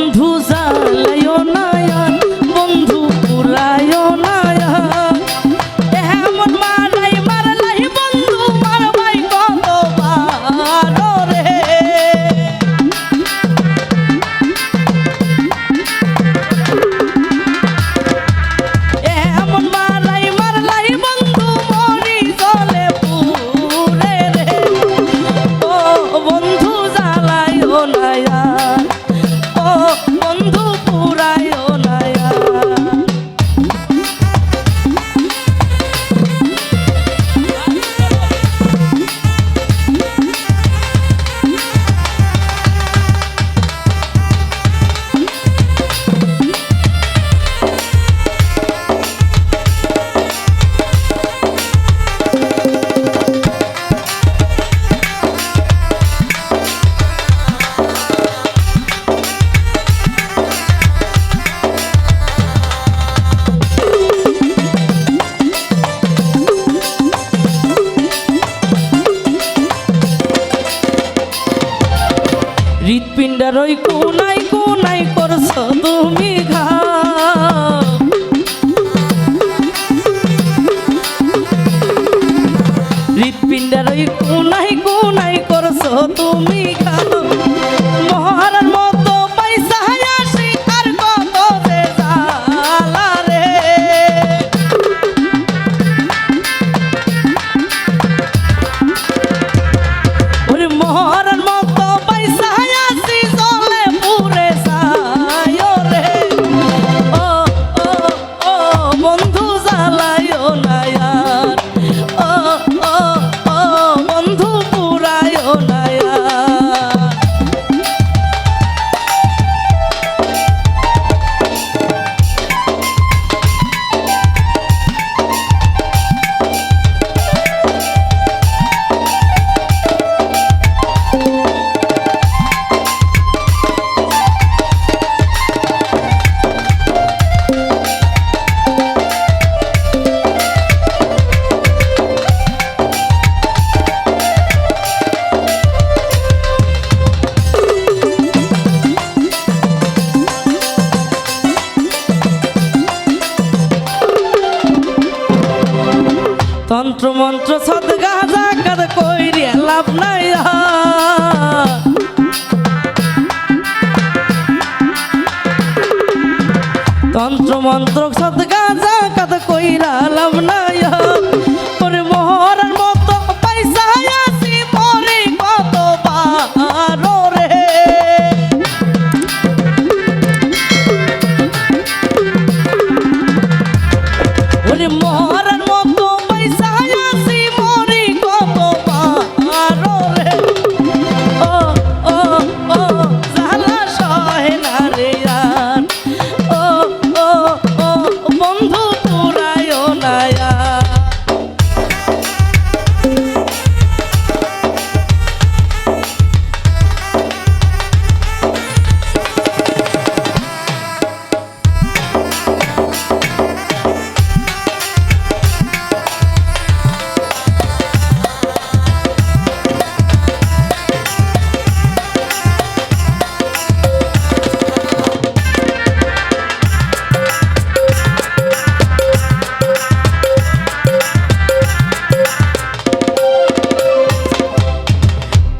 বন্ধু জ্বালায় না বন্ধু পুরায় না তেরোই কু মন্ত্র সদগা জাকাত কইরে লাভ নাই তন্ত্র মন্ত্র সদগা জাকাত কইরা লাভ নাই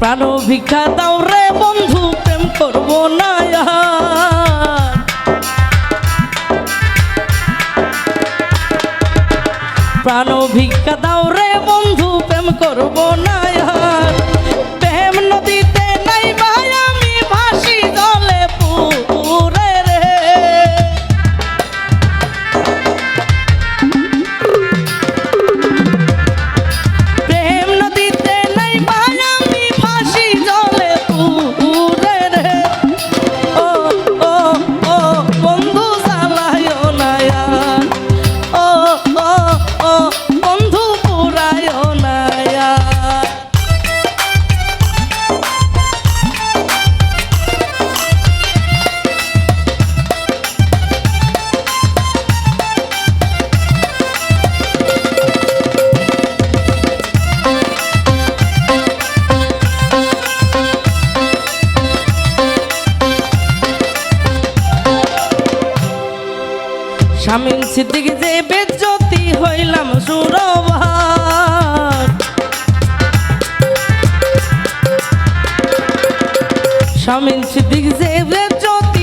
প্রাণ ভিক্ষা দাও রে বন্ধু প্রেম করব না প্রাণ ভিক্ষা দাও স্বামী সিদ্দিক যে বেজ্যোতি হইলাম সুরভার। স্বামী সিদ্দিক যে বেজ্যোতি